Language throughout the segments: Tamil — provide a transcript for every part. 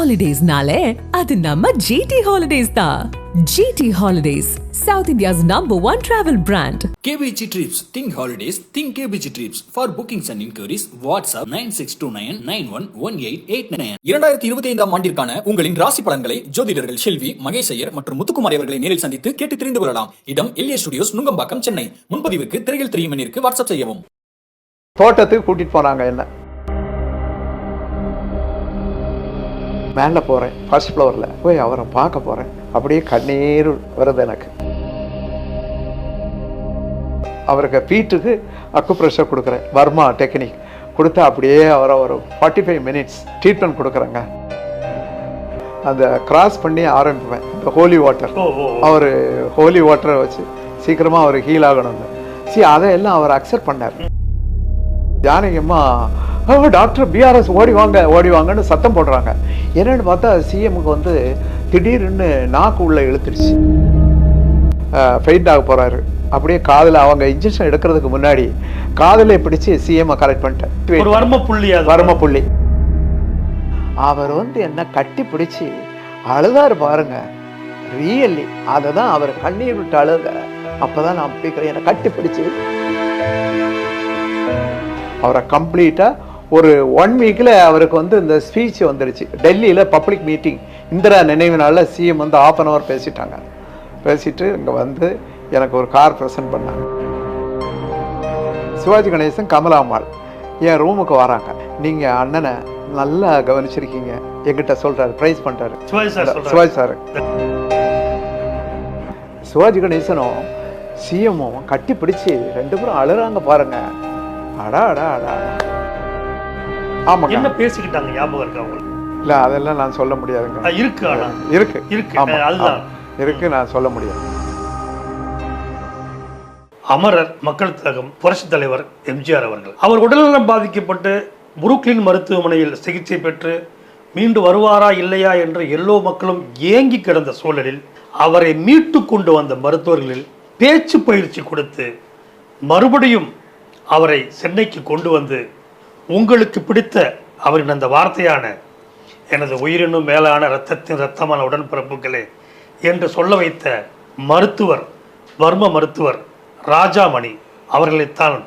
ஹாலிடேஸ்னாலே அது நம்ம ஜிடி ஹாலிடேஸ் தான் GT holidays south India's number one travel brand KBG Trips. Think holidays. Think KBG Trips. For bookings and inquiries, WhatsApp 9629911889. இரண்டாயிரத்தி இருபத்தி ஐந்தாம் ஆண்டிற்கான உங்களின் ராசி பலன்களை ஜோதிடர்கள் செல்வி மகேஷ் ஐயர் மற்றும் முத்துக்குமார் அவர்களை நேரில் சந்தித்து கேட்டு தெரிந்து கொள்ளலாம் இடம் எல்ஏ ஸ்டுடியோஸ் நுங்கம்பாக்கம் சென்னை முன்பதிவுக்கு திரையில் தெரியும் வாட்ஸ்அப் செய்யவும் தோட்டத்துக்கு கூட்டிட்டு போனாங்க என்ன மேலே போகிறேன் ஃபர்ஸ்ட் ஃப்ளோரில் போய் அவரை பார்க்க போகிறேன். அப்படியே கண்ணீர் வருது எனக்கு. அவருக்கு ஃபீட்டுக்கு அக்கு ப்ரெஷர் கொடுக்குறேன் வர்மா டெக்னிக் கொடுத்தா அப்படியே அவரை ஒரு ஃபார்ட்டி ஃபைவ் மினிட்ஸ் ட்ரீட்மெண்ட் கொடுக்குறேங்க. அந்த கிராஸ் பண்ணி ஆரம்பிப்பேன் இந்த ஹோலி வாட்டர் அவர் ஹோலி வாட்டரை வச்சு சீக்கிரமாக அவர் ஹீல் ஆகணும்னு. சி அதையெல்லாம் அவர் அக்செப்ட் பண்ணார். "ஓ, டாக்டர் பிஆர்எஸ் ஓடி வாங்க ஓடி வாங்கன்னு சத்தம் போடுறாங்க. என்னன்னு பார்த்தா சிஎம்க்கு வந்து திடீர்னு நாக்கு உள்ள இழுத்துருச்சு. ஃபெயிட் ஆக போறாரு. அப்படியே காதில் அவங்க இன்ஜெக்ஷன் எடுக்கிறதுக்கு முன்னாடி காதிலே பிடிச்சு சிஎம் கரெக்ட் பண்ணிட்டேன். வர்ம புள்ளி வர்ம புள்ளி அவர் வந்து என்ன கட்டி பிடிச்சு அழுதாரு பாருங்க. ரியல்லி அதை தான் அவர் கண்ணீர் விட்டு அழுத. அப்பதான் நான் பிடிக்கிறேன் என்னை கட்டி பிடிச்சு. அவரை கம்ப்ளீட்டாக ஒரு ஒன் வீக்கில் அவருக்கு வந்து இந்த ஸ்பீச் வந்துடுச்சு டெல்லியில் பப்ளிக் மீட்டிங் இந்திரா நினைவு நாளில் சிஎம் வந்து ஆஃப் அன் ஹவர் பேசிட்டாங்க. பேசிட்டு இங்கே வந்து எனக்கு ஒரு கார் ப்ரெசென்ட் பண்ணாங்க. சிவாஜி கணேசன் கமலாம்மாள் என் ரூமுக்கு வராங்க. நீங்கள் அண்ணனை நல்லா கவனிச்சிருக்கீங்க. என்கிட்ட சொல்கிறாரு ப்ரைஸ் பண்ணுறாரு சிவாஜி சார். சிவாஜி கணேசனும் சிஎம்மும் கட்டி பிடிச்சு ரெண்டு பேரும் அழுறாங்க பாருங்க. அடா அடா அடா. ஆமாங்க. என்ன பேசிக்கிட்டாங்க ஞாபகம் இருக்கா உங்களுக்கு? இல்ல அதெல்லாம் நான் சொல்ல முடியாதுங்க. இருக்கு இருக்கு. இருக்கு. அதுதான். இருக்கு நான் சொல்ல முடியாது. அமரர் மக்கள் திலகம் புரட்சி தலைவர் எம்ஜிஆர் அவர்கள். அவர் உடல்நலம் பாதிக்கப்பட்டு புருக்லின் மருத்துவமனையில் சிகிச்சை பெற்று மீண்டு வருவாரா இல்லையா என்று எல்லோ மக்களும் ஏங்கி கிடந்த சூழலில் அவரை மீட்டு கொண்டு வந்த மருத்துவர்களில் பேச்சு பயிற்சி கொடுத்து மறுபடியும் அவரை சென்னைக்கு கொண்டு வந்து உங்களுக்கு பிடித்த அவரின் அந்த வார்த்தையான எனது உயிரினும் மேலான இரத்தத்தின் இரத்தமான உடன்பிறப்புகளே என்று சொல்ல வைத்த மருத்துவர் வர்ம மருத்துவர் ராஜாமணி அவர்களைத்தான்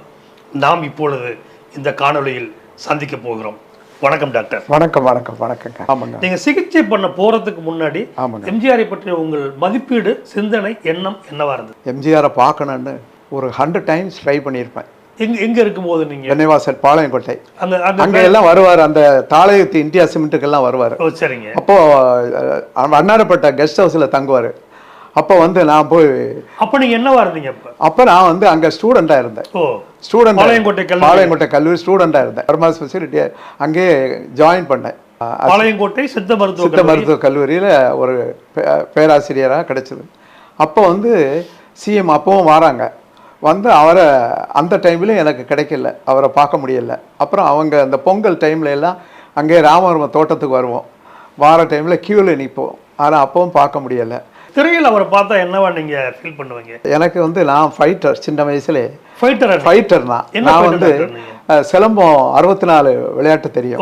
நாம் இப்பொழுது இந்த காணொளியில் சந்திக்க போகிறோம். வணக்கம் டாக்டர். வணக்கம் வணக்கம் வணக்கங்க. ஆமாங்க. நீங்க சிகிச்சை பண்ண போறதுக்கு முன்னாடி ஆமாங்க. எம்ஜிஆரை பற்றிய உங்கள் மதிப்பீடு சிந்தனை எண்ணம் என்னவா இருந்தது? எம்ஜிஆரை பார்க்கணுன்னு ஒரு ஹண்ட்ரட் டைம்ஸ் ட்ரை பண்ணியிருப்பேன். எங்க எங்க இருக்கும்போது நீங்க? வெண்ணைவாசல் பாளையங்கோட்டை. அங்க அங்க எல்லாம் வருவார். அந்த தாளையத்து இந்தியா சிமெண்ட்டுக்கெல்லாம் வருவார். ஓ சரிங்க. அப்போ அஹ், அன்னாரப்பட்ட கெஸ்ட் ஹவுஸ்ல தங்குவார். அப்போ வந்து நான் போய் அப்ப நீங்க என்னவா இருந்தீங்க அப்ப? அப்போ நான் வந்து அங்க ஸ்டூடெண்டா இருந்தேன். ஓ ஸ்டூடெண்ட் பாளையங்கோட்டை கல்லூரி. பாளையங்கோட்டை கல்லூரி ஸ்டூடெண்டாக இருந்தேன். பர்மா ஸ்பெசிலிட்டி அங்கேயே ஜாயின் பண்ணேன். பாளையங்கோட்டை சித்த மருத்துவ சித்த. மருத்துவ கல்லூரியில் ஒரு பேராசிரியராக கிடைச்சது. அப்போ வந்து சிஎம் அப்பவும் வராங்க. வந்து அவரை அந்த டைம்லையும் எனக்கு கிடைக்கல. அவரை பார்க்க முடியல. அப்புறம் அவங்க அந்த பொங்கல் டைம்ல எல்லாம் அங்கே ராமவர்ம தோட்டத்துக்கு வருவோம். வார டைமில் க்யூவில் நிற்போம். ஆனால் அப்பவும் பார்க்க முடியலை. திரையில் அவரை பார்த்தா என்னவா நீங்க ஃபீல் பண்ணுவீங்க? எனக்கு வந்து நான் ஃபைட்டர் சின்ன வயசுலே. ஃபைட்டர் ஃபைட்டர் தான். நான் வந்து சிலம்பம் அறுபத்தி நாலு விளையாட்டு தெரியும்.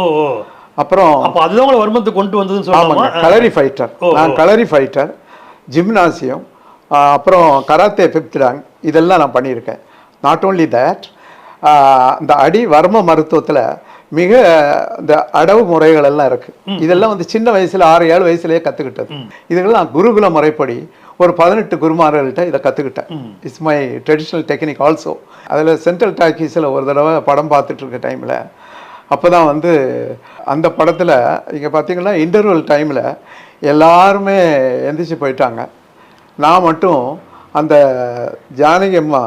அப்புறம் அப்ப அதுதான் உங்களை வருமத்தை கொண்டு வந்ததுன்னு சொல்லாமா? கலரி ஃபைட்டர் நான். கலரி ஃபைட்டர் ஜிம்னாசியம் அப்புறம் கராத்தே ஃபிஃப்த் ரேங்க் இதெல்லாம் நான் பண்ணியிருக்கேன். நாட் ஓன்லி தேட் இந்த அடி வர்ம மருத்துவத்தில் மிக இந்த அடவு முறைகள் எல்லாம் இருக்கு. இதெல்லாம் வந்து சின்ன வயசுல ஆறு ஏழு வயசுலயே கத்துக்கிட்டது. இதுக்கெல்லாம் குருகுல முறைப்படி ஒரு பதினெட்டு குருமார்கள்ட்ட இதை கற்றுக்கிட்டேன் it's my traditional technique also அதில் சென்ட்ரல் டாக்கீஸில் ஒரு தடவை படம் பார்த்துட்டு இருக்க டைமில் அப்போ தான் வந்து அந்த படத்தில் இங்கே பார்த்தீங்கன்னா இன்டர்வல் டைமில் எல்லாருமே எந்திரிச்சு போயிட்டாங்க. நான் மட்டும் அந்த ஜானகி அம்மா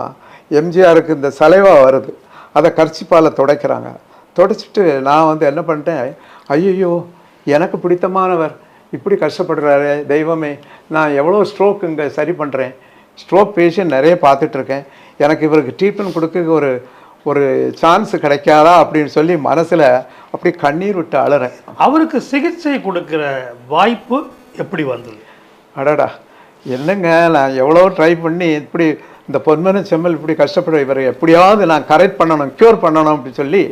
எம்ஜிஆருக்கு இந்த சலைவா வருது. அதை கர்ச்சிப்பால் துடைக்கிறாங்க. துடைச்சிட்டு நான் வந்து என்ன பண்ணிட்டேன்? ஐயோ எனக்கு பிடித்தமானவர். இப்படி கஷ்டப்படுறாரு தெய்வமே நான் எவ்வளோ ஸ்ட்ரோக் இங்கே சரி பண்ணுறேன் ஸ்ட்ரோக் பேஷண்ட் நிறைய பார்த்துட்டு இருக்கேன் எனக்கு இவருக்கு ட்ரீட்மெண்ட் கொடுக்க ஒரு ஒரு சான்ஸ் கிடைக்காதா அப்படின்னு சொல்லி மனசில் அப்படி கண்ணீர் விட்டு அழுறேன் அவருக்கு சிகிச்சை கொடுக்கிற வாய்ப்பு எப்படி வந்தது? அடடா என்னங்க நான் எவ்வளோ ட்ரை பண்ணி இப்படி இந்த பொன்மன செம்மல் இப்படி கஷ்டப்படுற இவரை எப்படியாவது நான் கரெக்ட் பண்ணணும் க்யூர் பண்ணணும் அப்படின்னு சொல்லி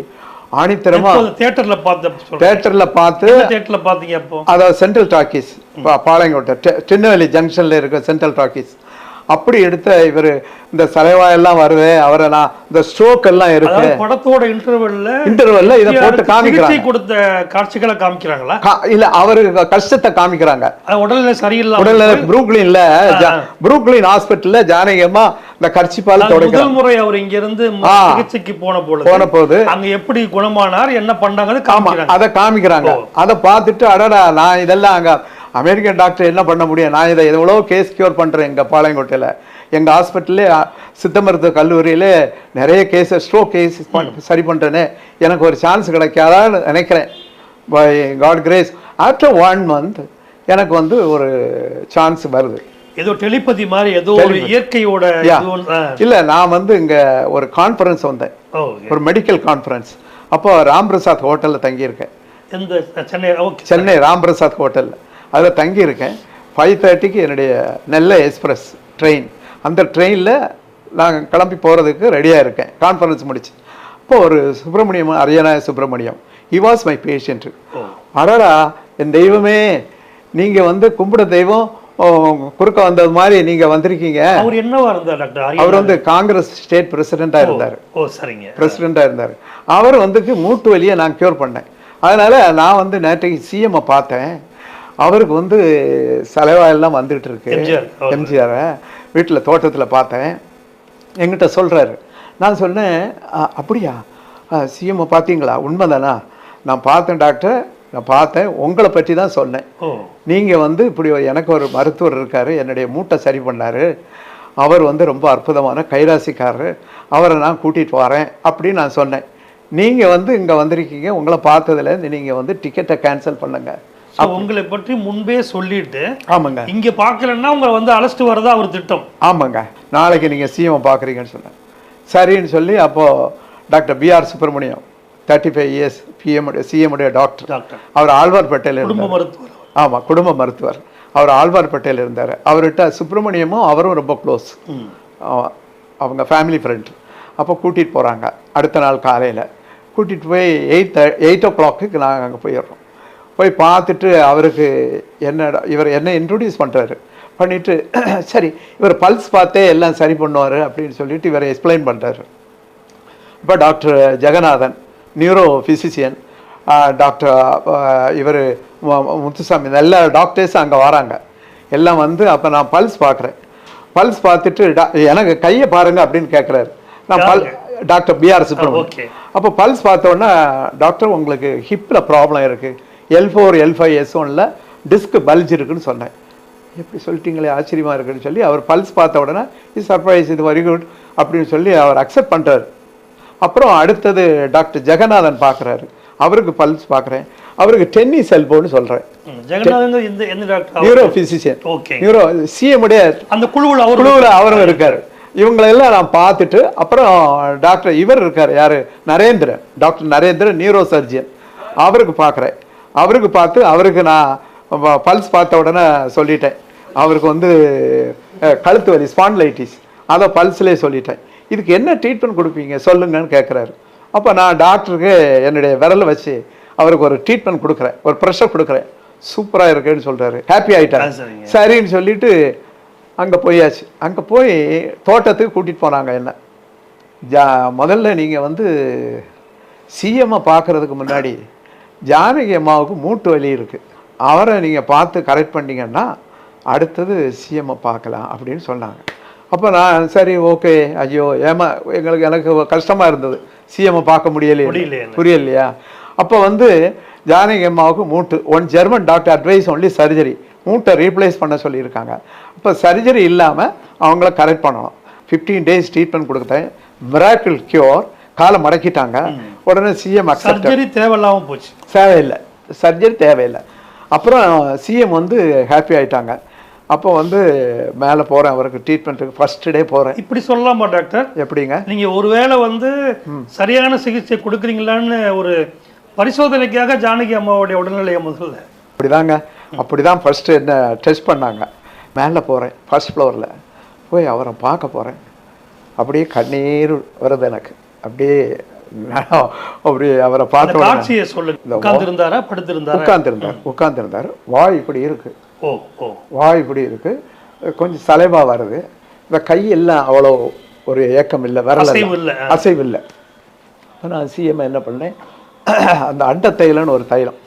ஆணித்தரமா தியேட்டர்ல பார்த்த தேட்டர்ல பார்த்து தியேட்டர்ல பாத்தீங்க அப்போ? அதாவது சென்ட்ரல் டாக்கீஸ் பாளையங்கோட்டை திருநெல்வேலி ஜங்ஷன்ல இருக்க சென்ட்ரல் டாக்கீஸ் அப்படி எடுத்த இவர் இந்த சலைவாயெல்லாம் வருது அவரை நான் இந்த ஸ்ட்ரோக் எல்லாம் இருக்கு படத்தோட இன்டர்வெல்ல இன்டர்வெல்ல இதை போட்டு காமிக்கிறாங்க. கொடுத்த காட்சிகளை காமிக்கிறாங்களா? இல்ல அவரு கஷ்டத்தை காமிக்கிறாங்க. உடல்நிலை சரியில்லாம உடல்ல புரூக்லின்ல புரூக்லின் ஹாஸ்பிட்டல்ல ஜானகி அம்மா இந்த கர்ச்சிப்பால தொடக்கிறாங்க. முதல் முறை அவர் இங்க இருந்து. சிகிச்சைக்கு போன பொழுது போன போது. அங்க எப்படி குணமானார் என்ன பண்ணாங்கன்னு ஆமா காமிக்கிறாங்க. அதை காமிக்கிறாங்க. அதை பார்த்துட்டு அடடா நான் இதெல்லாம் அங்க அமெரிக்கன் டாக்டர் என்ன பண்ண முடியும்? நான் இதை எவ்வளோ கேஸ் கியூர் பண்றேன் எங்க பாளையங்கோட்டையில. எங்க ஹாஸ்பிட்டல்லே சித்த மருத்துவ கல்லூரியில நிறைய கேஸ் ஸ்ட்ரோக் கேஸ் சரி பண்றேனே. எனக்கு ஒரு சான்ஸ் கிடைக்காதான்னு நினைக்கிறேன். By God grace after one month எனக்கு வந்து ஒரு சான்ஸ் வருது. ஏதோ டெலிபதி மாதிரி ஏதோ ஒரு. இயற்கையோட. இல்ல நான் வந்து இங்க ஒரு கான்ஃபரன்ஸ் வந்தேன். ஒரு மெடிக்கல் கான்ஃபரன்ஸ் அப்போ ராம் பிரசாத் ஹோட்டல்ல தங்கியிருக்கேன். சென்னை ஓகே. சென்னை ராம் பிரசாத் ஹோட்டலில். அதில் தங்கியிருக்கேன். ஃபைவ் தேர்ட்டிக்கு என்னுடைய நெல்லை எக்ஸ்பிரஸ் ட்ரெயின் அந்த ட்ரெயினில் நான் கிளம்பி போகிறதுக்கு ரெடியாக இருக்கேன். கான்ஃபரன்ஸ் முடிச்சு. அப்போ ஒரு Subramaniam அரியநாய Subramaniam. He was my patient அடடா என் தெய்வமே நீங்கள் வந்து கும்பிட தெய்வம் குறுக்க வந்தது மாதிரி நீங்கள் வந்திருக்கீங்க. அவர் என்னவா இருந்தார் டாக்டர்? அவர்? வந்து காங்கிரஸ் ஸ்டேட் பிரசிடெண்ட்டாக இருந்தார். ஓ சரிங்க. பிரசிடெண்ட்டாக இருந்தார். அவர் வந்துக்கு மூட்டு வலியை நான் க்யூர் பண்ணேன். அதனால் நான் வந்து நேற்றைக்கு சிஎம்மை பார்த்தேன். அவருக்கு வந்து சலைவா எல்லாம் வந்துகிட்டு இருக்கு எம்ஜிஆர் வீட்டில் தோட்டத்தில் பார்த்தேன். என்கிட்ட சொல்கிறாரு நான் சொன்னேன் "அ, அப்படியா? சிஎம்மை பார்த்தீங்களா? உண்மைதானா? நான் பார்த்தேன் டாக்டர். நான் பார்த்தேன். உங்களை பற்றி தான் சொன்னேன். நீங்கள் வந்து இப்படி எனக்கு ஒரு மருத்துவர் இருக்கார். என்னுடைய மூட்டை சரி பண்ணார். அவர் வந்து ரொம்ப அற்புதமான கைராசிக்காரர். அவரை நான் கூட்டிகிட்டு வரேன் அப்படின்னு நான் சொன்னேன். நீங்கள் வந்து இங்கே வந்திருக்கீங்க. உங்களை பார்த்ததுல நீங்கள் வந்து டிக்கெட்டை கேன்சல் பண்ணுங்க. So, உங்களை பற்றி முன்பே சொல்லிட்டு ஆமாங்க. இங்க பார்க்கலன்னா உங்களை வந்து அழைச்சிட்டு வரதா அவர் திட்டம். ஆமாங்க. நாளைக்கு நீங்கள் சிஎம் பார்க்குறீங்கன்னு சொன்னேன். சரின்னு சொல்லி அப்போது doctor PR Subramaniam thirty five years PM சிஎம்முடைய doctor doctor அவர் ஆழ்வார்பேட்டையில் குடும்ப மருத்துவர் ஆமாம் குடும்ப மருத்துவர். அவர் ஆழ்வார்பேட்டையில் இருந்தார். அவர்கிட்ட சுப்பிரமணியமும் அவரும் ரொம்ப க்ளோஸ். அவங்க ஃபேமிலி ஃப்ரெண்ட் அப்போ கூட்டிகிட்டு போகிறாங்க அடுத்த நாள் காலையில். கூட்டிகிட்டு போய் எயிட் எயிட் ஓ கிளாக்கு நாங்கள் அங்கே போயிடுறோம். போய் பார்த்துட்டு அவருக்கு என்ன இவர் என்ன இன்ட்ரடியூஸ் பண்ணுறாரு பண்ணிவிட்டு சரி இவர் பல்ஸ் பார்த்தே எல்லாம் சரி பண்ணுவார் அப்படின்னு சொல்லிட்டு இவரை எக்ஸ்பிளைன் பண்ணுறாரு இப்போ doctor Jagannathan neuro physician doctor இவர் முத்துசாமி எல்லா டாக்டர்ஸும் அங்கே வராங்க. எல்லாம் வந்து அப்போ நான் பல்ஸ் பார்க்குறேன். பல்ஸ் பார்த்துட்டு "டா- எனக்கு கையை பாருங்க அப்படின்னு கேட்குறாரு நான் பல் டாக்டர் பிஆர் சுப்ரமணியம் okay. அப்போ பல்ஸ் பார்த்தோன்னா டாக்டர் உங்களுக்கு ஹிப்பில் ப்ராப்ளம் இருக்குது L four L five S ஒனில் டிஸ்க் பல்ஜ் இருக்குன்னு சொன்னேன். எப்படி சொல்லிட்டீங்களே ஆச்சரியமா இருக்குன்னு சொல்லி அவர் பல்ஸ் பார்த்த உடனே இது சர்ப்ரைஸ் இது வெரி குட் அப்படின்னு சொல்லி அவர் அக்செப்ட் பண்ணுறாரு அப்புறம் அடுத்தது டாக்டர் ஜெகநாதன் பார்க்குறாரு. அவருக்கு பல்ஸ் பார்க்குறேன். அவருக்கு டென்னிஸ் எல்போன்னு சொல்கிறேன் நியூரோ? ஃபிசிஷியன். நியூரோ சிஎம்முடைய அந்த குழுவில் அவர் குழுவில் அவரும் இருக்காரு. இவங்களெல்லாம் நான் பார்த்துட்டு அப்புறம் டாக்டர் இவர் இருக்கார். யாரு? Narendran. Doctor Narendran neuro surgeon அவருக்கு பார்க்குறேன். அவருக்கு பார்த்து அவருக்கு நான் பல்ஸ் பார்த்த உடனே சொல்லிட்டேன். அவருக்கு வந்து கழுத்து வலி ஸ்பான்லைட்டிஸ் அதை பல்ஸ்லேயே சொல்லிட்டேன். இதுக்கு என்ன ட்ரீட்மெண்ட் கொடுப்பீங்க? சொல்லுங்கன்னு கேட்குறாரு அப்போ நான் டாக்டருக்கு என்னுடைய விரலை வச்சு அவருக்கு ஒரு ட்ரீட்மெண்ட் கொடுக்குறேன். ஒரு ப்ரெஷர் கொடுக்குறேன். சூப்பராக இருக்குன்னு சொல்கிறாரு ஹாப்பி ஆகிட்டார் ஆ, சரிங்க. சரின்னு சொல்லிட்டு அங்கே போயாச்சு. அங்கே போய் தோட்டத்துக்கு கூட்டிகிட்டு போனாங்க என்ன. ஜா முதல்ல நீங்கள் வந்து சிஎம்மை பார்க்குறதுக்கு முன்னாடி ஜானகி அம்மாவுக்கு மூட்டு வலி இருக்குது அவரை நீங்கள் பார்த்து கரெக்ட் பண்ணீங்கன்னா அடுத்தது சிஎம்மை பார்க்கலாம் அப்படின்னு சொன்னாங்க. அப்போ நான் சரி ஓகே ஐயோ ஏமா எங்களுக்கு எனக்கு கஷ்டமாக இருந்தது. சிஎம்மை பார்க்க முடியலையே. புரியலையா? அப்போ வந்து ஜானகி அம்மாவுக்கு மூட்டு one German doctor advice only surgery மூட்டை ரீப்ளேஸ் பண்ண சொல்லியிருக்காங்க. அப்போ சர்ஜரி இல்லாமல் அவங்கள கரெக்ட் பண்ணணும். ஃபிஃப்டீன் டேஸ் ட்ரீட்மெண்ட் கொடுத்தேன் மிராக்கிள் கியூர் காலை மடக்கிட்டாங்க. உடனே சிஎம் சர்ஜரி தேவையில்லாம போச்சு. தேவையில்லை. சர்ஜரி தேவையில்லை. அப்புறம் சிஎம் வந்து ஹாப்பி ஆயிட்டாங்க. அப்போ வந்து மேலே போகிறேன் அவருக்கு ட்ரீட்மெண்ட்டுக்கு ஃபர்ஸ்ட் டே போகிறேன் இப்படி சொல்லலாமா டாக்டர்? எப்படிங்க? நீங்க ஒருவேளை வந்து சரியான சிகிச்சை கொடுக்குறீங்களான்னு ஒரு பரிசோதனைக்காக ஜானகி அம்மாவுடைய உடல்நிலையை முதல்ல. அப்படிதாங்க. அப்படிதான் ஃபர்ஸ்ட் என்ன டெஸ்ட் பண்ணாங்க. மேலே போகிறேன் ஃபர்ஸ்ட் ஃப்ளோரில் போய் அவரை பார்க்க போகிறேன் அப்படியே கண்ணீர் வருது எனக்கு. அப்படியே அப்படி அவரை பார்த்த காட்சியை சொல்லுங்க. இந்த உட்கார்ந்து இருந்தாரா படுத்திருந்தாரா? உட்கார்ந்துருந்தார். உட்கார்ந்துருந்தார். வாய் இப்படி இருக்கு. ஓ ஓ. வாய் இப்படி இருக்கு. கொஞ்சம் சலைவா வருது. இந்த கையெல்லாம் அவ்வளோ ஒரு ஏக்கம் இல்லை வரல அசைவு இல்ல. அசைவு இல்லை. நான் சிஎம் என்ன பண்ணேன்? அந்த அண்ட தைலம்னு ஒரு தைலம்.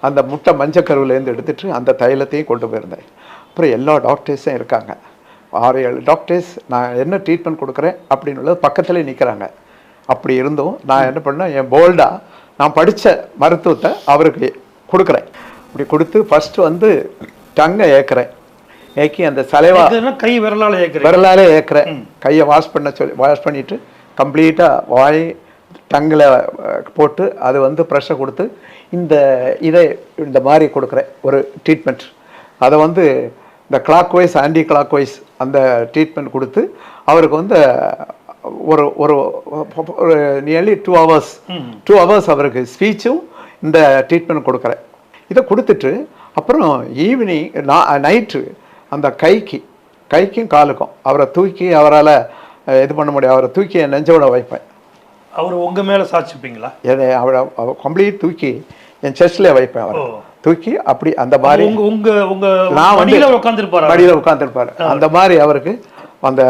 அந்த முட்டை மஞ்சக்கருவிலேருந்து எடுத்துட்டு அந்த தைலத்தையும் கொண்டு போயிருந்தேன். அப்புறம் எல்லா டாக்டர்ஸும் இருக்காங்க. ஆறு ஏழு டாக்டர்ஸ் நான் என்ன ட்ரீட்மெண்ட் கொடுக்குறேன் அப்படின்னு உள்ளது பக்கத்துலேயே நிற்கிறாங்க அப்படி இருந்தும் நான் என்ன பண்ணேன் என் போல்டாக நான் படித்த மருத்துவத்தை அவருக்கு கொடுக்குறேன். அப்படி கொடுத்து ஃபஸ்ட்டு வந்து டங்கை ஏற்கிறேன் ஏக்கி அந்த சலைவா கை விரலால ஏக்குறேன் விரலாலே ஏற்கிறேன் கையை வாஷ் பண்ண சொல்லி வாஷ் பண்ணிட்டு கம்ப்ளீட்டாக வாய் டங்கில் போட்டு அது வந்து ப்ரெஷர் கொடுத்து இந்த இதை இந்த மாதிரி கொடுக்குறேன் ஒரு ட்ரீட்மெண்ட் அதை வந்து இந்த clockwise anticlockwise அந்த ட்ரீட்மெண்ட் கொடுத்து அவருக்கு வந்து ஒரு ஒரு ஒரு nearly two hours two hours அவருக்கு ஸ்பீச்சும் இந்த ட்ரீட்மெண்ட் கொடுக்குறேன். இதை கொடுத்துட்டு அப்புறம் ஈவினிங் நைட்டு அந்த கைக்கு கைக்கும் காலுக்கும் அவரை தூக்கி அவரால் இது பண்ண முடியும். அவரை தூக்கி என் நெஞ்சோட வைப்பேன். அவர் உங்க மேல சாட்சிப்பீங்களா? என்னை அவரை கம்ப்ளீட் தூக்கி என் செஸ்ட்லேயே வைப்பேன் அவரை. தூக்கி அப்படி அந்த மாதிரி உங்க உங்க உங்க நான் வந்து மடியில உட்கார்ந்திருப்பாரா? மடியில் உட்காந்துருப்பாரு அந்த மாதிரி அவருக்கு அந்த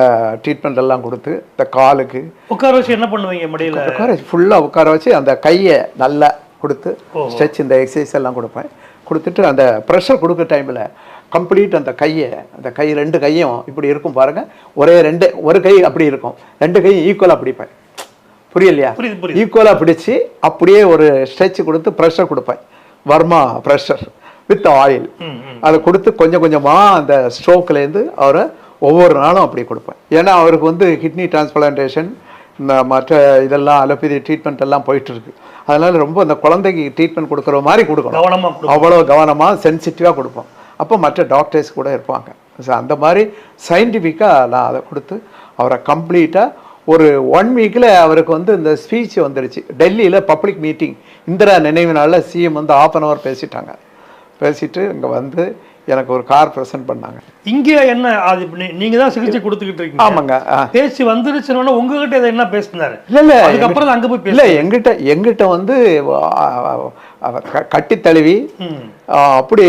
ட்ரீட்மெண்ட் எல்லாம் கொடுத்து இந்த காலுக்கு உட்கார வச்சு என்ன பண்ணுவீங்க மடியில? உட்கார ஃபுல்லாக உட்கார வச்சு அந்த கையை நல்லா கொடுத்து ஸ்ட்ரெச் இந்த எக்ஸசைஸ் எல்லாம் கொடுப்பேன். கொடுத்துட்டு அந்த ப்ரெஷர் கொடுக்குற டைமில் கம்ப்ளீட் அந்த கையை அந்த கை ரெண்டு கையும் இப்படி இருக்கும் பாருங்க. ஒரே ரெண்டு ஒரு கை அப்படி இருக்கும். ரெண்டு கையும் ஈக்குவலாக பிடிப்பேன். புரியலையா. ஈக்குவலாக பிடிச்சு அப்படியே ஒரு ஸ்ட்ரெச் கொடுத்து ப்ரெஷர் கொடுப்பேன். வர்மா ப்ரெஷர் வித் ஆயில் அதை கொடுத்து கொஞ்சம் கொஞ்சமாக அந்த ஸ்ட்ரோக்லேருந்து அவரை ஒவ்வொரு நாளும் அப்படி கொடுப்பேன். ஏன்னா அவருக்கு வந்து கிட்னி டிரான்ஸ்பிளான்டேஷன் இந்த மற்ற இதெல்லாம் அலோபதி ட்ரீட்மெண்ட் எல்லாம் போயிட்டு இருக்கு அதனால ரொம்ப அந்த குழந்தைக்கு ட்ரீட்மெண்ட் கொடுக்குற மாதிரி கொடுக்கணும். கவனமா கொடு அவ்வளோ கவனமாக சென்சிட்டிவாக கொடுப்போம். அப்போ மற்ற டாக்டர்ஸ் கூட இருப்பாங்க. ஸோ அந்த மாதிரி சயின்டிஃபிக்காக நான் அதை கொடுத்து அவரை கம்ப்ளீட்டாக ஒரு ஒன் வீக்கில் அவருக்கு வந்து இந்த ஸ்பீச் வந்துடுச்சு டெல்லியில் பப்ளிக் மீட்டிங் இந்திரா நினைவு நாளில் சிஎம் வந்து ஆஃப் அன் ஹவர் பேசிட்டாங்க. பேசிட்டு இங்கே வந்து எனக்கு ஒரு கார் ப்ரெசென்ட் பண்ணாங்க. இங்க என்ன அது இப்ப நீ- நீங்க தான் சிகிச்சை கொடுத்துக்கிட்டு இருக்கீங்க. ஆமாங்க ஆ. பேச்சு வந்துருச்சுன்னு உங்ககிட்ட இதை என்ன பேசினாரு? இல்ல இல்ல. அதுக்கப்புறம் அங்க போய் இல்ல பேச எங்கிட்ட எங்கிட்ட வந்து கட்டி தழுவி அப்படி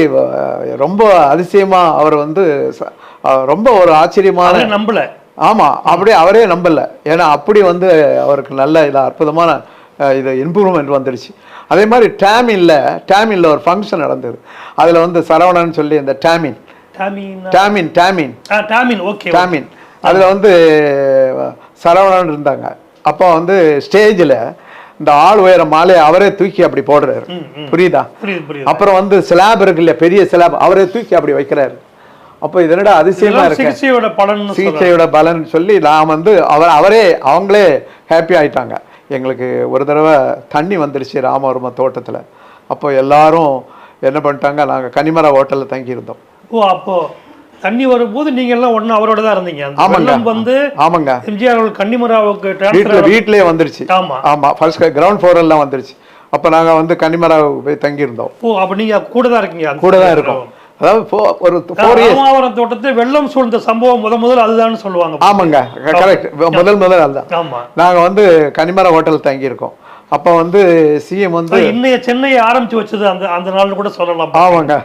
ரொம்ப அதிசயமா அவர் வந்து ரொம்ப ஒரு ஆச்சரியமான நம்பல. ஆமா அப்படியே அவரே நம்பல. ஏன்னா அப்படி வந்து அவருக்கு நல்ல இது அற்புதமான இது இம்ப்ரூவ்மெண்ட் வந்துடுச்சு. அதே மாதிரி டேமின்ல டேமின்ல ஒரு ஃபங்க்ஷன் நடந்தது. அதுல வந்து சரவணன் சொல்லி இந்த டேமின். டாமின் டேமின் டேமின். ஓகே டாமின். அதில் வந்து சரவணன் இருந்தாங்க. அப்போ வந்து ஸ்டேஜில் இந்த ஆள் உயர மாலையை அவரே தூக்கி அப்படி போடுறாரு. புரியுதா? அப்புறம் வந்து ஸ்லாப் இருக்கு இல்லையா? பெரிய ஸ்லாப் அவரே தூக்கி அப்படி வைக்கிறாரு. அப்போ இதனடா அதிசயமா இருக்கு? சிகிச்சையோட பலன் சிகிச்சையோட பலன் சொல்லி நான் வந்து அவர் அவரே அவங்களே ஹாப்பி ஆயிட்டாங்க. எங்களுக்கு ஒரு தடவை தண்ணி வந்துடுச்சு ராமவர்ம தோட்டத்தில். அப்போ எல்லாரும் என்ன பண்ணிட்டாங்க நாங்கள் கனிமர ஹோட்டலில் தங்கியிருந்தோம். ஓ அப்போ தண்ணி வரும்போது நீங்க எல்லாம் ஒண்ணு அவரோட தான் இருந்தீங்க. ஆமாங்க. வந்து ஆமாங்க. எம்ஜிஆர் அவர்கள் கன்னிமராவுக்கு வீட்டில் வீட்டிலேயே வந்துருச்சு. ஆமா. ஆமா ஃபர்ஸ்ட் கிரவுண்ட் ஃப்ளோர் எல்லாம் வந்துருச்சு. அப்போ நாங்க வந்து கன்னிமரா போய் தங்கியிருந்தோம். ஓ அப்ப நீங்க கூட தான் இருக்கீங்க கூட தான் இருக்கோம். அதாவது ஒரு ஃபோர் இயர்ஸ் தோட்டத்தில் வெள்ளம் சூழ்ந்த சம்பவம் முத முதல் அதுதான் சொல்லுவாங்க. ஆமாங்க. கரெக்ட் முதல் முதல் அதுதான். ஆமா. நாங்க வந்து கன்னிமரா ஹோட்டல் தங்கியிருக்கோம். அப்போ வந்து சிஎம் வந்து இன்னைய சென்னையை ஆரம்பிச்சு வச்சது அந்த அந்த நாள் கூட சொல்லலாம். ஆமாங்க.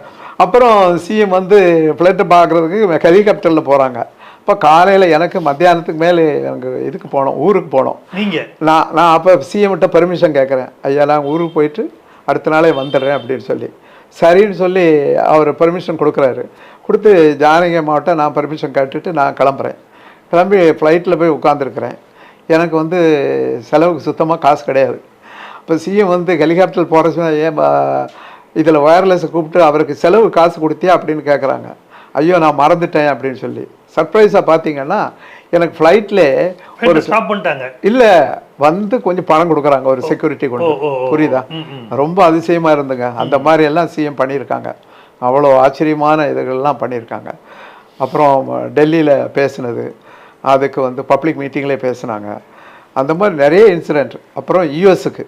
அப்புறம் சிஎம் வந்து ஃப்ளைட்டு பார்க்குறதுக்கு ஹெலிகாப்டரில் போகிறாங்க அப்போ காலையில் எனக்கு மத்தியானத்துக்கு மேலே எனக்கு இதுக்கு போனோம் ஊருக்கு போனோம். நீங்க? நான் நான் அப்போ சிஎம்கிட்ட பெர்மிஷன் கேட்குறேன் ஐயா நான் ஊருக்கு போயிட்டு அடுத்த நாளே வந்துடுறேன் அப்படின்னு சொல்லி. சரின்னு சொல்லி அவர் பர்மிஷன் கொடுக்குறாரு. கொடுத்து ஜானகி அம்மாவட்ட நான் பர்மிஷன் கேட்டுட்டு நான் கிளம்புறேன். கிளம்பி ஃப்ளைட்டில் போய் உட்காந்துருக்குறேன் எனக்கு வந்து செலவுக்கு சுத்தமாக காசு கிடையாது. இப்போ சிஎம் வந்து ஹெலிகாப்டர் போகிற சொன்னா ஏன் இதில் ஒயர்லெஸ்ஸை கூப்பிட்டு அவருக்கு செலவு காசு கொடுத்தியா? அப்படின்னு கேட்குறாங்க ஐயோ நான் மறந்துட்டேன் அப்படின்னு சொல்லி. சர்ப்ரைஸாக பார்த்தீங்கன்னா எனக்கு ஃப்ளைட்லே ஒரு ஸ்டாப் பண்ணிட்டாங்க. இல்ல வந்து கொஞ்சம் பணம் கொடுக்குறாங்க ஒரு செக்யூரிட்டி கொண்டு. புரியுதா? ரொம்ப அதிசயமா இருந்துங்க. அந்த மாதிரி எல்லாம் சிஎம் பண்ணியிருக்காங்க. அவ்வளோ ஆச்சரியமான இதுகள்லாம் பண்ணியிருக்காங்க. அப்புறம் டெல்லியில் பேசுனது. அதுக்கு வந்து பப்ளிக் மீட்டிங்லேயே பேசுனாங்க. அந்த மாதிரி நிறைய இன்சிடெண்ட் அப்புறம் யூஎஸ்க்கு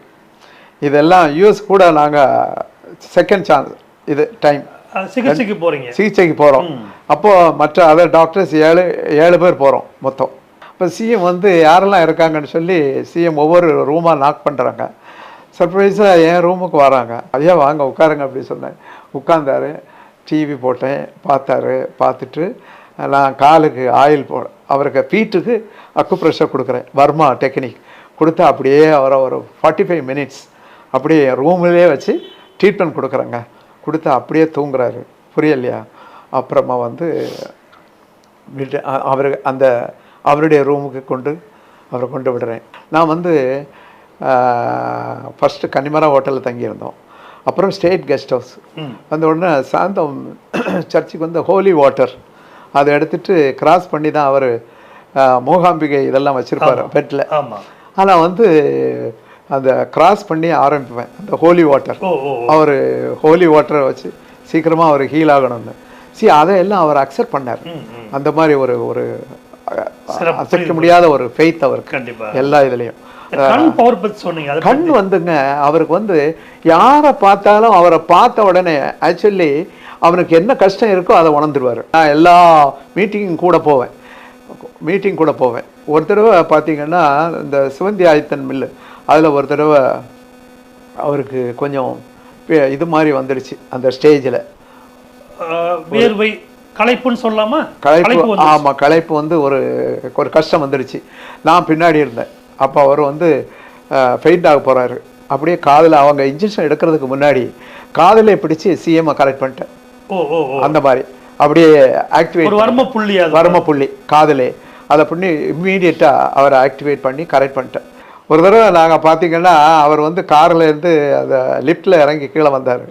இதெல்லாம் யூஎஸ் கூட நாங்கள் செகண்ட் சான்ஸ் இது டைம் சிகிச்சைக்கு போறீங்க. சிகிச்சைக்கு போகிறோம் அப்போ மற்ற அதர் டாக்டர்ஸ் ஏழு ஏழு பேர் போகிறோம் மொத்தம். இப்போ சிஎம் வந்து யாரெல்லாம் இருக்காங்கன்னு சொல்லி சிஎம் ஒவ்வொரு ரூமாக நாக் பண்ணுறாங்க சர்ப்ரைஸாக என் ரூமுக்கு வராங்க. ஐயா வாங்க உட்காருங்க அப்படி சொன்னேன். உட்கார்ந்தாரு. டிவி போட்டேன் பார்த்தாரு பார்த்துட்டு நான் காலுக்கு ஆயில் போ அவருக்கு ஃபீட்டுக்கு அக்கு ப்ரெஷர் கொடுக்குறேன். வர்மா டெக்னிக் கொடுத்து அப்படியே அவரை ஒரு ஃபார்ட்டி ஃபைவ் மினிட்ஸ் அப்படியே ரூம்லேயே வச்சு ட்ரீட்மெண்ட் கொடுக்குறேங்க. கொடுத்து அப்படியே தூங்குறாரு. புரியலையா? அப்புறமா வந்து விட்டு அவரு அந்த அவருடைய ரூமுக்கு கொண்டு அவரை கொண்டு விடுறேன். நான் வந்து ஃபஸ்ட்டு கன்னிமரா ஹோட்டலில் தங்கியிருந்தோம். அப்புறம் ஸ்டேட் கெஸ்ட் ஹவுஸ். வந்த உடனே சாந்தம் சர்ச்சுக்கு வந்து ஹோலி வாட்டர். அதை எடுத்துட்டு கிராஸ் பண்ணி தான் அவர் மூகாம்பிகை இதெல்லாம் வச்சுருப்பார் பெட்டில் ஆனால் வந்து அந்த கிராஸ் பண்ணி ஆரம்பிப்பேன். அந்த ஹோலி வாட்டர் அவர் ஹோலி வாட்டரை வச்சு சீக்கிரமாக அவர் ஹீல் ஆகணும்னு. சி அதையெல்லாம் அவர் அக்செப்ட் பண்ணார். அந்த மாதிரி ஒரு ஒரு அசைக்க முடியாத ஒரு ஃபெய்த் அவருக்கு. எல்லா இதுலேயும். கண் வந்துங்க அவருக்கு வந்து யாரை பார்த்தாலும் அவரை பார்த்த உடனே ஆக்சுவலி அவனுக்கு என்ன கஷ்டம் இருக்கோ அதை உணர்ந்துருவார். நான் எல்லா மீட்டிங்கும் கூட போவேன். மீட்டிங் கூட போவேன். ஒரு தடவை பார்த்தீங்கன்னா இந்த சிவந்தி ஆதித்தன் மில்லு அதில் ஒரு தடவை அவருக்கு கொஞ்சம் இது மாதிரி வந்துடுச்சு அந்த ஸ்டேஜில். வேர்வை களைப்புன்னு சொல்லலாமா களைப்பு ஆமாம் களைப்பு வந்து ஒரு ஒரு கஷ்டம் வந்துடுச்சு. நான் பின்னாடி இருந்தேன். அப்போ அவர் வந்து ஃபெயிண்ட் ஆக போகிறாரு அப்படியே காதில் அவங்க இன்ஜெக்ஷன் எடுக்கிறதுக்கு முன்னாடி காதிலே பிடிச்சி சிஎம்ஐ கரெக்ட் பண்ணிட்டேன். ஓ ஓ ஓ. அந்த மாதிரி. அப்படியே ஆக்டிவேட் வர்ம புள்ளி வர்ம புள்ளி காதிலே அதை பண்ணி இம்மீடியட்டாக அவரை ஆக்டிவேட் பண்ணி கரெக்ட் பண்ணிட்டேன். ஒரு தடவை நாங்கள் பார்த்தீங்கன்னா அவர் வந்து காரில் இருந்து அந்த லிஃப்ட்டில் இறங்கி கீழே வந்தார்.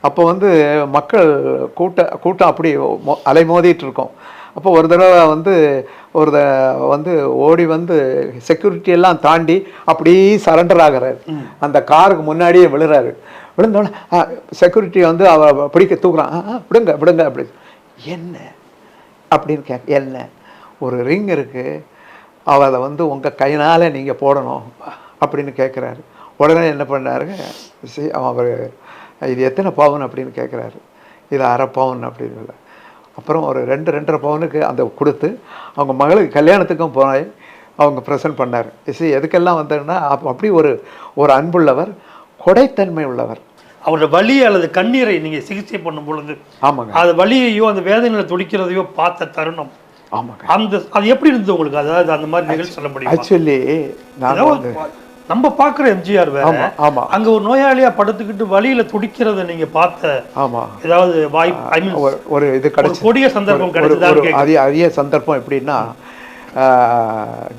அப்போ வந்து மக்கள் கூட்ட கூட்டம் அப்படி மோ- அலைமோதிட்டு இருக்கோம். அப்போ ஒரு தடவை வந்து ஒரு த- வந்து ஓடி வந்து செக்யூரிட்டி எல்லாம் தாண்டி அப்படியே சரண்டர் ஆகுறாரு. அந்த காருக்கு முன்னாடியே விழுறாரு. விழுந்தோடனே செக்யூரிட்டி வந்து அவ பிடிக்க தூக்குறான். "ஆ, ஆ, விடுங்க விடுங்க அப்படி. என்ன? அப்படின்னு கேட்க என்ன? ஒரு ரிங் இருக்கு. அவளை வந்து உங்கள் கையினால் நீங்கள் போடணும் அப்படின்னு கேட்குறாரு உடனே என்ன பண்ணாரு சி அவர் இது எத்தனை பவுன் அப்படின்னு கேட்குறாரு இது அரை பவுன் அப்படின்னு இல்லை. அப்புறம் ஒரு ரெண்டு ரெண்டரை பவுனுக்கு அந்த கொடுத்து அவங்க மகளுக்கு கல்யாணத்துக்கும் போய் அவங்க ப்ரெசென்ட் பண்ணார். சி எதுக்கெல்லாம் அப்ப அப்படி ஒரு ஒரு அன்புள்ளவர் கொடைத்தன்மை உள்ளவர். அவரோட வலி அல்லது கண்ணீரை நீங்க சிகிச்சை பண்ணும் பொழுது ஆமாங்க. அது வலியையோ அந்த வேதனையில துடிக்கிறதையோ பார்த்த தருணம். அந்த அது எப்படி இருந்தது உங்களுக்கு? அதாவது அந்த மாதிரி நிகழ்ச்சி சொல்ல முடியுமா? ஆக்சுவலி நம்ம பாக்குற எம்ஜிஆர் வேற ஆமா அங்க ஒரு நோயாளியா படுத்துக்கிட்டு வலியில துடிக்கிறத நீங்க பார்த்த ஆமா. ஏதாவது வாய்ப்பு ஐ மீன் ஒரு இது கிடைச்சு கொடிய சந்தர்ப்பம் கிடைச்சதா ஒரு அரிய சந்தர்ப்பம் எப்படின்னா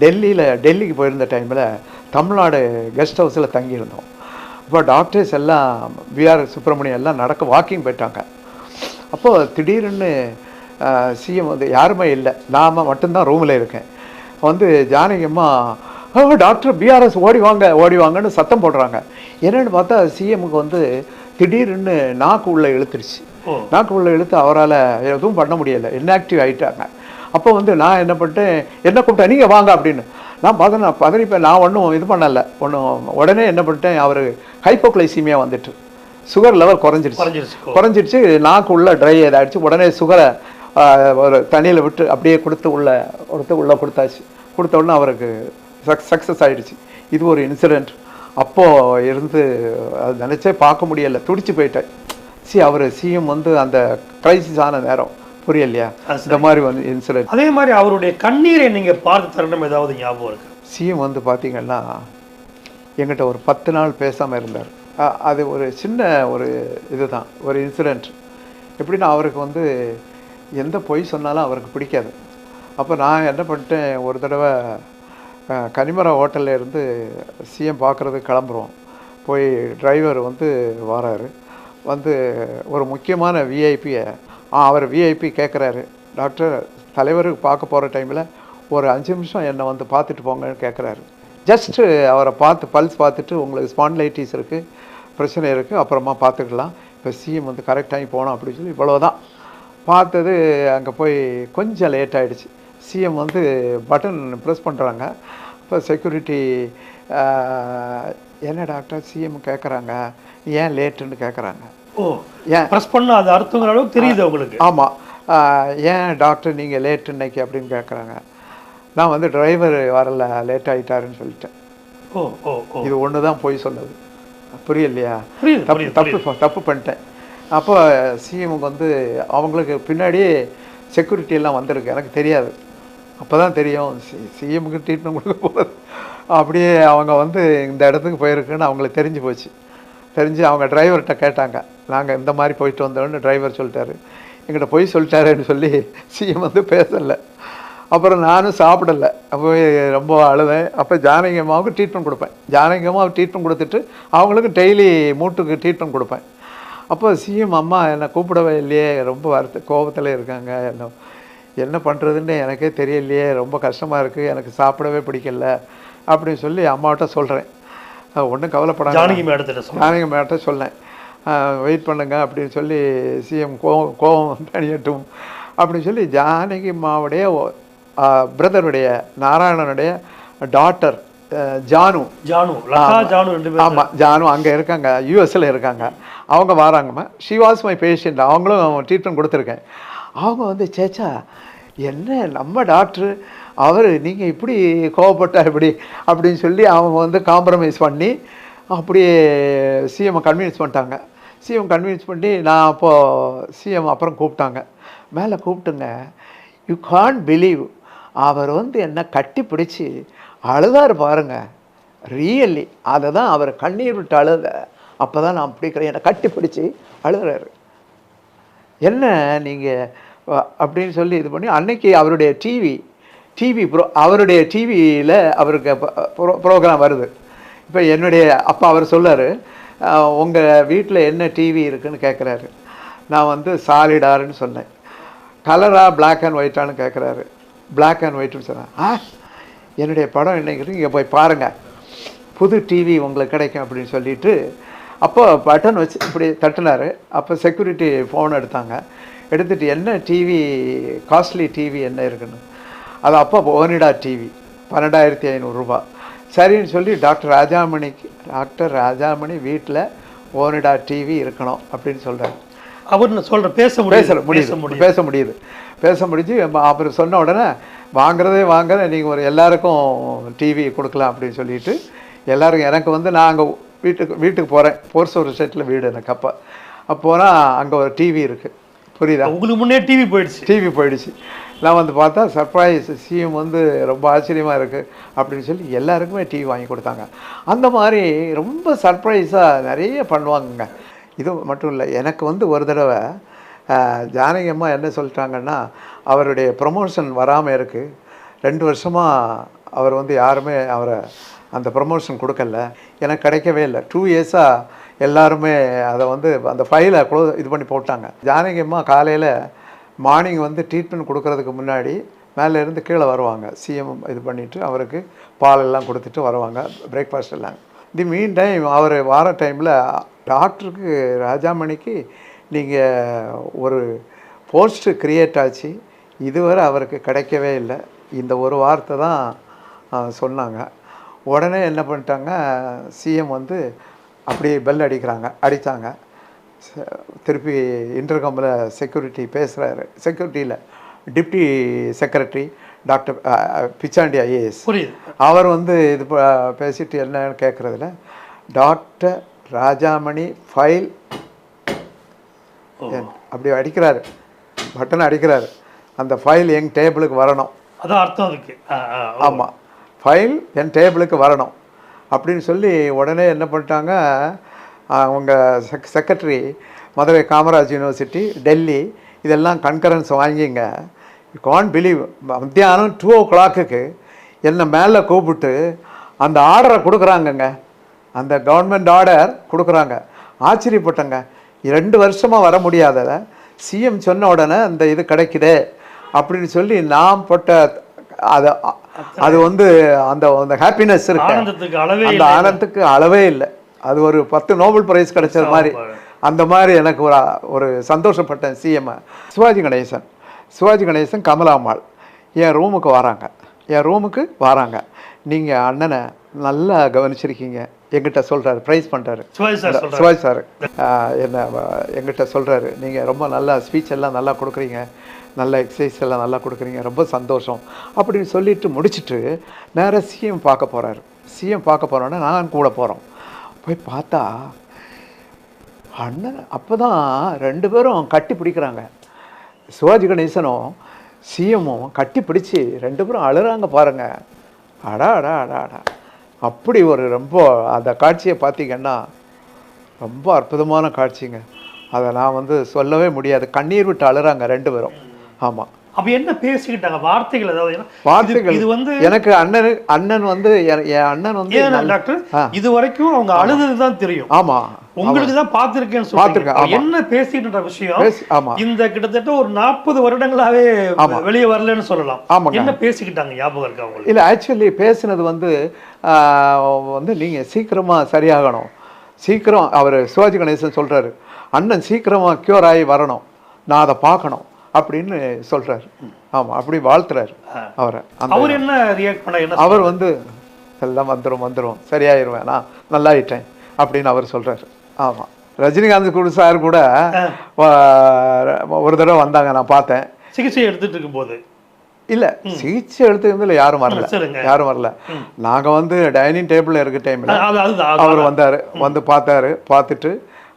டெல்லியில் டெல்லிக்கு போயிருந்த டைமில் தமிழ்நாடு கெஸ்ட் ஹவுஸில் தங்கியிருந்தோம். அப்போ டாக்டர்ஸ் எல்லாம் விஆர் சுப்பிரமணியம் எல்லாம் நடக்க வாக்கிங் போயிட்டாங்க. அப்போது திடீர்னு சிஎம் வந்து யாருமே இல்லை. நாம மட்டும்தான் ரூமில் இருக்கேன். வந்து ஜானகி அம்மா "ஓ, டாக்டர் பிஆர்எஸ் ஓடி வாங்க ஓடி வாங்கன்னு சத்தம் போடுறாங்க. என்னன்னு பார்த்தா சிஎம்க்கு வந்து திடீர்னு நாக்கு உள்ள இழுத்துருச்சு. நாக்கு உள்ள இழுத்து அவரால் எதுவும் பண்ண முடியலை. இன்ஆக்டிவ் ஆயிட்டாங்க. அப்போ வந்து நான் என்ன பண்ணிட்டேன் என்ன கூப்பிட்டேன் நீங்கள் வாங்க அப்படின்னு. நான் பார்த்தேன் நான் பதறிப்பேன் நான் ஒன்றும் இது பண்ணலை. ஒன்றும் உடனே என்ன பண்ணிட்டேன் அவர் ஹைப்போக்ளைசீமியா வந்துட்டு. சுகர் லெவல் குறைஞ்சிருச்சு. குறைஞ்சிருச்சு. நாக்கு உள்ள ட்ரை இதாகிடுச்சு உடனே சுகரை ஒரு தண்ணியில் விட்டு அப்படியே கொடுத்து உள்ள கொடுத்து உள்ளே கொடுத்தாச்சு. கொடுத்த உடனே அவருக்கு சக் சக்ஸஸ் ஆயிடுச்சு. இது ஒரு இன்சிடெண்ட் அப்போது இருந்து அது நினச்சே பார்க்க முடியல. துடிச்சு போயிட்டேன் சி அவர் சிஎம் வந்து அந்த கிரைசிஸ் ஆன நேரம். புரியலையா இந்த மாதிரி வந்து இன்சிடென்ட் அதே மாதிரி அவருடைய கண்ணீரை நீங்க பார்த்த தருணம் ஏதாவது ஞாபகம் இருக்கு? சிஎம் வந்து பார்த்தீங்கன்னா எங்கிட்ட ஒரு பத்து நாள் பேசாமல் இருந்தார். அது ஒரு சின்ன ஒரு இதுதான். ஒரு இன்சிடெண்ட் எப்படின்னா அவருக்கு வந்து எந்த பொய் சொன்னாலும் அவருக்கு பிடிக்காது. அப்போ நான் என்ன பண்ணிட்டேன் ஒரு தடவை அஹ், கனிமரா இருந்து சிஎம் பார்க்குறதுக்கு கிளம்புறோம். போய் டிரைவர் வந்து வராரு. வந்து ஒரு முக்கியமான விஐபியை அவர் விஐபி கேட்குறாரு டாக்டர் தலைவருக்கு பார்க்க போகிற டைமில் ஒரு அஞ்சு நிமிஷம் என்னை வந்து பார்த்துட்டு போங்கன்னு கேட்குறாரு ஜஸ்ட்டு அவரை பார்த்து பல்ஸ் பார்த்துட்டு உங்களுக்கு ஸ்பான்லைட்டிஸ் இருக்குது பிரச்சனை இருக்குது அப்புறமா பார்த்துக்கலாம் இப்போ சிஎம் வந்து கரெக்ட் டைம் போனோம் அப்படின்னு சொல்லி இவ்வளோதான் பார்த்தது அங்கே போய் கொஞ்சம் லேட் ஆயிடுச்சு. சிஎம் வந்து பட்டன் ப்ரெஸ் பண்ணுறாங்க இப்போ செக்யூரிட்டி என்ன டாக்டர் சிஎம் கேட்குறாங்க ஏன் லேட்டுன்னு கேட்குறாங்க ஓ ஏன்? ப்ரெஸ் பண்ண அது அர்த்தங்கிற அளவுக்கு தெரியுது உங்களுக்கு. ஆமாம் ஏன் டாக்டர் நீங்கள் லேட் இன்னைக்கு அப்படின்னு கேட்குறாங்க நான் வந்து டிரைவர் வரல லேட் ஆகிட்டாருன்னு சொல்லிட்டேன். ஓ ஓ இது ஒன்று தான் போய் சொன்னது. புரியலையா? தப்பு தப்பு தப்பு பண்ணிட்டேன். அப்போ சிஎம்க்கு வந்து அவங்களுக்கு பின்னாடி செக்யூரிட்டி எல்லாம் வந்திருக்கு. எனக்கு தெரியாது. அப்போ தான் தெரியும். சி சிஎம்க்கு ட்ரீட்மெண்ட் கொடுக்க போகிறது அப்படியே அவங்க வந்து இந்த இடத்துக்கு போயிருக்குன்னு அவங்களுக்கு தெரிஞ்சு போச்சு. தெரிஞ்சு அவங்க டிரைவர்கிட்ட கேட்டாங்க. நாங்கள் இந்த மாதிரி போயிட்டு வந்தோன்னு டிரைவர் சொல்லிட்டாரு. எங்கிட்ட போய் சொல்லிட்டாருன்னு சொல்லி சிஎம் வந்து பேசலை. அப்புறம் நானும் சாப்பிடல. அப்போ ரொம்ப அழுதேன். அப்போ ஜானகி அம்மாவுக்கு ட்ரீட்மெண்ட் கொடுப்பேன். ஜானகி அம்மாவுக்கு ட்ரீட்மெண்ட் கொடுத்துட்டு அவங்களுக்கு டெய்லி மூட்டுக்கு ட்ரீட்மெண்ட் கொடுப்பேன். அப்போ சிஎம் அம்மா என்னை கூப்பிடவே இல்லையே ரொம்ப வருத்த கோபத்தில் இருக்காங்க. என்ன என்ன பண்ணுறதுன்னு எனக்கே தெரியலையே ரொம்ப கஷ்டமாக இருக்குது எனக்கு சாப்பிடவே பிடிக்கல அப்படின்னு சொல்லி அம்மாவிட்ட சொல்கிறேன் ஒன்றும் கவலைப்படாத. ஜானகி மேடத்திட்ட சொன்னேன் ஜானகி மேட்ட சொன்னேன் வெயிட் பண்ணுங்க அப்படின்னு சொல்லி சிஎம் கோவம் கோவம் தனியட்டும் அப்படின்னு சொல்லி ஜானகி அம்மாவுடைய பிரதருடைய நாராயணனுடைய டாட்டர் ஜானு. ஜானு. லதா ஜானு ரெண்டு பேரும் ஆமாம் ஜானு அங்கே இருக்காங்க யூஎஸ்ல இருக்காங்க. அவங்க வராங்கம்மா ஷி வாஸ் மை பேஷண்ட் அவங்களும் ட்ரீட்மெண்ட் கொடுத்துருக்கேன். அவங்க வந்து சேச்சா என்ன நம்ம டாக்டரு அவர் நீங்கள் இப்படி கோவப்பட்டா இப்படி அப்படின்னு சொல்லி அவங்க வந்து காம்ப்ரமைஸ் பண்ணி அப்படியே சிஎம் கன்வின்ஸ் பண்ணிட்டாங்க. சிஎம் கன்வின்ஸ் பண்ணி நான் அப்போது சிஎம் அப்புறம் கூப்பிட்டாங்க. மேலே கூப்பிட்டுங்க. யூ கான் பிலீவ் அவர் வந்து என்ன கட்டி பிடிச்சி அழுதார் பாருங்க. ரியல்லி அதை தான் அவர் கண்ணீர் விட்டு அழுத. அப்போ தான் நான் பிடிக்கிறேன். என்னை கட்டி பிடிச்சி அழுகிறாரு. என்ன நீங்கள் அப்படின்னு சொல்லி இது பண்ணி அன்னைக்கு அவருடைய டிவி டிவி ப்ரோ அவருடைய டிவியில் அவருக்கு ப்ரோ ப்ரோக்ராம் வருது. இப்போ என்னுடைய அப்பா அவர் சொல்லார் உங்கள் வீட்டில் என்ன டிவி இருக்குன்னு கேட்குறாரு நான் வந்து சாலிடாருன்னு சொன்னேன். கலராக பிளாக் அண்ட் ஒயிட்டான்னு கேட்குறாரு பிளாக் அண்ட் ஒயிட்னு சொன்னேன் ஆ என்னுடைய படம் என்னங்கிறது இங்கே போய் பாருங்கள் புது டிவி உங்களுக்கு கிடைக்கும் அப்படின்னு சொல்லிட்டு அப்போ பட்டன் வச்சு இப்படி தட்டினார். அப்போ செக்யூரிட்டி ஃபோன் எடுத்தாங்க. எடுத்துகிட்டு என்ன டிவி காஸ்ட்லி டிவி என்ன இருக்குன்னு. அது அப்போ ஓனிடா டிவி பன்னெண்டாயிரத்தி ஐநூறுரூபா சரின்னு சொல்லி டாக்டர் ராஜாமணிக்கு டாக்டர் ராஜாமணி வீட்டில் ஓனிடா டிவி இருக்கணும் அப்படின்னு சொல்கிறார் அவர் நான் சொல்றேன் பேச பேச முடியுது பேச முடியுது. பேச முடிஞ்சு அப்புறம் சொன்ன உடனே வாங்குறதே வாங்குற நீங்கள் ஒரு எல்லாருக்கும் டிவி கொடுக்கலாம் அப்படின்னு சொல்லிட்டு எல்லாருக்கும் எனக்கு வந்து நான் அங்கே வீட்டுக்கு வீட்டுக்கு போகிறேன் போர்ஸ் ஒரு செட்டில் வீடு எனக்கு அப்போ. அப்போ போனால் அங்கே ஒரு டிவி இருக்குது புரியுதா? உங்களுக்கு முன்னே டிவி போயிடுச்சு. டிவி போயிடுச்சு. நான் வந்து பார்த்தா சர்ப்ரைஸ் சிஎம் வந்து ரொம்ப ஆச்சரியமாக இருக்குது அப்படின்னு சொல்லி எல்லாருக்குமே டிவி வாங்கி கொடுத்தாங்க. அந்த மாதிரி ரொம்ப சர்ப்ரைஸாக நிறைய பண்ணுவாங்கங்க. இது மட்டும் இல்லை எனக்கு வந்து ஒரு தடவை ஜானகி அம்மா என்ன சொல்லிட்டாங்கன்னா அவருடைய ப்ரமோஷன் வராமல் இருக்குது ரெண்டு வருஷமாக அவர் வந்து யாருமே அவரை அந்த ப்ரமோஷன் கொடுக்கல. எனக்கு கிடைக்கவே இல்லை. டூ இயர்ஸாக எல்லாருமே அதை வந்து அந்த ஃபைலை க்ளோஸ் இது பண்ணி போட்டாங்க. ஜானகி அம்மா காலையில் மார்னிங் வந்து ட்ரீட்மெண்ட் கொடுக்கறதுக்கு முன்னாடி மேலே இருந்து கீழே வருவாங்க. சிஎம் இது பண்ணிவிட்டு அவருக்கு பால் எல்லாம் கொடுத்துட்டு வருவாங்க. பிரேக்ஃபாஸ்ட் எல்லாம். தி மீன் டைம் அவர் வார டைமில் டாக்டருக்கு ராஜாமணிக்கு நீங்கள் ஒரு போஸ்ட்டு கிரியேட் ஆச்சு. இதுவரை அவருக்கு கிடைக்கவே இல்லை. இந்த ஒரு வார்த்தை தான் சொன்னாங்க. உடனே என்ன பண்ணிட்டாங்க சிஎம் வந்து அப்படியே பெல் அடிக்கிறாங்க அடித்தாங்க திருப்பி இன்டர்கம்பில் செக்யூரிட்டி பேசுகிறாரு செக்யூரிட்டியில் deputy secretary doctor Pichandi IAS. அவர் வந்து இது பேசிட்டு என்னன்னு கேட்குறதுல டாக்டர் ராஜாமணி ஃபைல் அப்படி அடிக்கிறாரு. பட்டன் அடிக்கிறாரு. அந்த ஃபைல் எங் டேபிளுக்கு வரணும். அதான் அர்த்தம் ஓ. ஆமாம் ஃபைல் என் டேபிளுக்கு வரணும். அப்படின்னு சொல்லி உடனே என்ன பண்ணிட்டாங்க அவங்க செக் செக்ரட்டரி மதுரை காமராஜ் யூனிவர்சிட்டி டெல்லி இதெல்லாம் கன்கரன்ஸ் வாங்கிங்க. கான் பிலீவ் மத்தியானம் டூ ஓ கிளாக்குக்கு என்னை மேலே கூப்பிட்டு அந்த ஆர்டரை கொடுக்குறாங்கங்க. அந்த கவர்மெண்ட் ஆர்டர் கொடுக்குறாங்க. ஆச்சரியப்பட்டங்க. ரெண்டு வருஷமாக வர முடியாதத. சிஎம் சொன்ன உடனே அந்த இது கிடைக்குதே அப்படின்னு சொல்லி நான் போட்ட அது அது வந்து அந்த அந்த ஹாப்பினஸ் இருக்கு. அந்த ஆனந்தத்துக்கு அளவே இல்லை. அது ஒரு பத்து நோபல் பிரைஸ் கிடைச்சது மாதிரி. அந்த மாதிரி எனக்கு ஒரு ஒரு சந்தோஷப்பட்டேன் சிஎம் சிவாஜி கணேசன். சிவாஜி கணேசன் கமலாம்மாள். என் ரூமுக்கு வராங்க. என் ரூமுக்கு வராங்க. நீங்கள் அண்ணனை நல்லா கவனிச்சிருக்கீங்க. எங்கிட்ட சொல்கிறாரு ப்ரைஸ் பண்ணுறாரு சிவாஜி சார் சொல்றாரு. சிவாஜி சார் என்ன எங்கிட்ட சொல்கிறாரு நீங்கள் ரொம்ப நல்லா ஸ்பீச் எல்லாம் நல்லா கொடுக்குறீங்க. நல்ல எக்ஸசைஸ் எல்லாம் நல்லா கொடுக்குறீங்க. ரொம்ப சந்தோஷம். அப்படின்னு சொல்லிட்டு முடிச்சிட்டு நேராக சிஎம் பார்க்க போகிறாரு சிஎம் பார்க்க போகிறோன்னே நான் கூட போகிறோம் போய் பார்த்தா அண்ணன் அப்போ தான் ரெண்டு பேரும் கட்டி பிடிக்கிறாங்க. சிவாஜி கணேசனும் சிஎம்மும் கட்டி பிடிச்சி ரெண்டு பேரும் அழுறாங்க பாருங்க. அடா அடா அடா அடா. அப்படி ஒரு ரொம்ப அந்த காட்சியை பார்த்தீங்கன்னா ரொம்ப அற்புதமான காட்சிங்க. அதை நான் வந்து சொல்லவே முடியாது. கண்ணீர் விட்டு அழுறாங்க ரெண்டு பேரும். ஆமாம் அப்ப என்ன பேசிக்கிட்டாங்க? வார்த்தைகள் ஏதாவது வார்த்தைகள். இது- வந்து எனக்கு அண்ணன் அண்ணன் வந்து என் அண்ணன் வந்து டாக்டர். இது வரைக்கும் அவங்க அழுதுது தான் தெரியும். ஆமா. உங்களுக்கு தான் பார்த்திருக்கேன்னு பார்த்திருக்கேன், ஆமா. என்ன பேசிக்கிட்ட விஷயம் ஆமா. இந்த கிட்டத்தட்ட ஒரு நாற்பது வருடங்களாவே ஆமா. வெளியே வரலன்னு சொல்லலாம். ஆமாங்க. என்ன பேசிக்கிட்டாங்க ஞாபகம் இருக்கா உங்களுக்கு? இல்லை ஆக்சுவலி பேசுனது வந்து வந்து நீங்கள் சீக்கிரமாக சரியாகணும். சீக்கிரம் அவர் சிவாஜி கணேசன் சொல்கிறாரு அண்ணன் சீக்கிரமாக க்யூர் ஆகி வரணும். நான் அதை பார்க்கணும். அப்படின்னு சொல்கிறாரு ஆமாம் அப்படி வாழ்த்துறாரு அவரை. அவர் என்ன ரியாக்ட் பண்ண என்ன அவர் வந்து எல்லாம் வந்துடும் வந்துடும் சரியாயிருவேன். நான் நல்லாயிட்டேன். அப்படின்னு அவர் சொல்கிறாரு ஆமாம் ரஜினிகாந்த் குரு சார் கூட ஒரு தடவை வந்தாங்க நான் பார்த்தேன். சிகிச்சை எடுத்துட்டு இருக்கும்போது. இல்ல சிகிச்சை எடுத்துக்கிறதுல யாரும் வரல. யாரும் வரல. நாங்க வந்து டைனிங் டேபிள்ல இருக்க டைம்ல அவர் வந்தாரு. வந்து பார்த்தாரு பார்த்துட்டு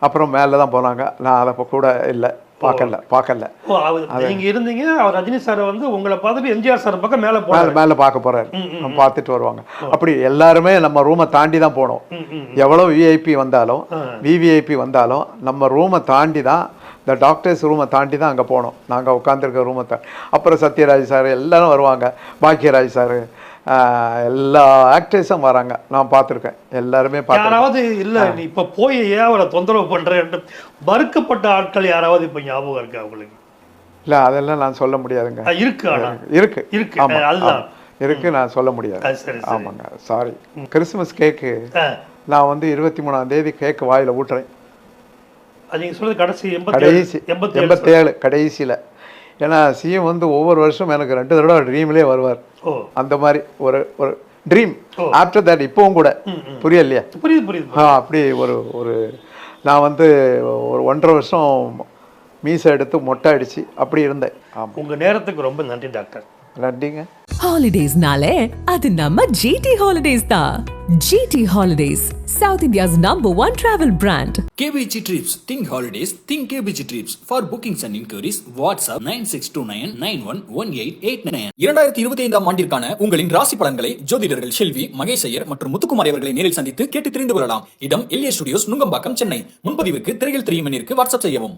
அப்புறம் மேல தான் போனாங்க. நான் அதை கூட இல்ல. பார்க்கல பார்க்கல. நீங்க இருந்தீங்க அவர் ரஜினி சார் வந்து உங்களை பார்த்துட்டு எம்ஜிஆர் சார் பக்கம் மேல மேல மேல பார்க்க போறாரு. பார்த்துட்டு வருவாங்க. அப்படி எல்லாருமே நம்ம ரூமை தாண்டி தான் போனோம். எவ்வளவு விஐபி வந்தாலும் விவிஐபி வந்தாலும் நம்ம ரூமை தாண்டி தான் இந்த டாக்டர்ஸ் ரூமை தாண்டி தான் அங்கே போனோம். நாங்கள் உட்காந்துருக்க ரூமை தா அப்புறம் சத்யராஜ் சார் எல்லாரும் வருவாங்க. பாக்கியராஜ் சார் எல்லா ஆக்டர்ஸும் வராங்க. நான் பார்த்துருக்கேன். எல்லாருமே யாராவது இல்ல நீ இப்ப போய் ஏன் அவரை தொந்தரவு பண்றேன்னு மறுக்கப்பட்ட ஆட்கள் யாராவது இப்ப ஞாபகம் இருக்கா உங்களுக்கு? இல்லை அதெல்லாம் நான் சொல்ல முடியாதுங்க. இருக்கு ஆனா. இருக்கு. இருக்கு. அதுதான். இருக்கு நான் சொல்ல முடியாது. ஆமாங்க. சாரி கிறிஸ்மஸ் கேக்கு நான் வந்து இருபத்தி மூணாம் தேதி கேக்கு வாயில ஊட்டுறேன். அது நீங்க சொல்றது கடைசி எண்பத்தி கடைசி எண்பத்தி எண்பத்தேழு கடைசியில். ஏன்னா சிஎம் வந்து ஒவ்வொரு வருஷம் எனக்கு ரெண்டு தடவை ட்ரீம்லேயே வருவார். அந்த மாதிரி ஒரு ஒரு ட்ரீம் ஆஃப்டர் தட் இப்போவும் கூட. புரியலையா? புரியுது புரியுது ஆ அப்படி ஒரு ஒரு நான் வந்து ஒரு ஒன்றரை வருஷம் மீசை எடுத்து மொட்டை அடிச்சு அப்படி இருந்தேன். ஆமாம் உங்க நேரத்துக்கு ரொம்ப நன்றி டாக்டர். நன்றிங்க. ஹாலிடேஸ்னாலே அது நம்ம ஜிடி ஹாலிடேஸ் தான் GT holidays south India's number one travel brand KPJ trips think holidays think KPJ trips for bookings and Trips. Think holidays. Think KBG Trips. For bookings and inquiries, WhatsApp 9629911889. இரண்டாயிரத்தி இருபத்தி ஐந்தாம் ஆண்டிற்கான உங்களின் ராசி பலன்களை ஜோதிடர்கள் செல்வி மகேஷையர் மற்றும் முத்துக்குமார் அவர்களை நேரில் சந்தித்து கேட்டு தெரிந்து கொள்ளலாம் இடம் எல்ஏ ஸ்டுடியோஸ் நுங்கம்பாக்கம் சென்னை முன்பதிவுக்கு திரையில் தெரியும் வாட்ஸ்அப் செய்யவும்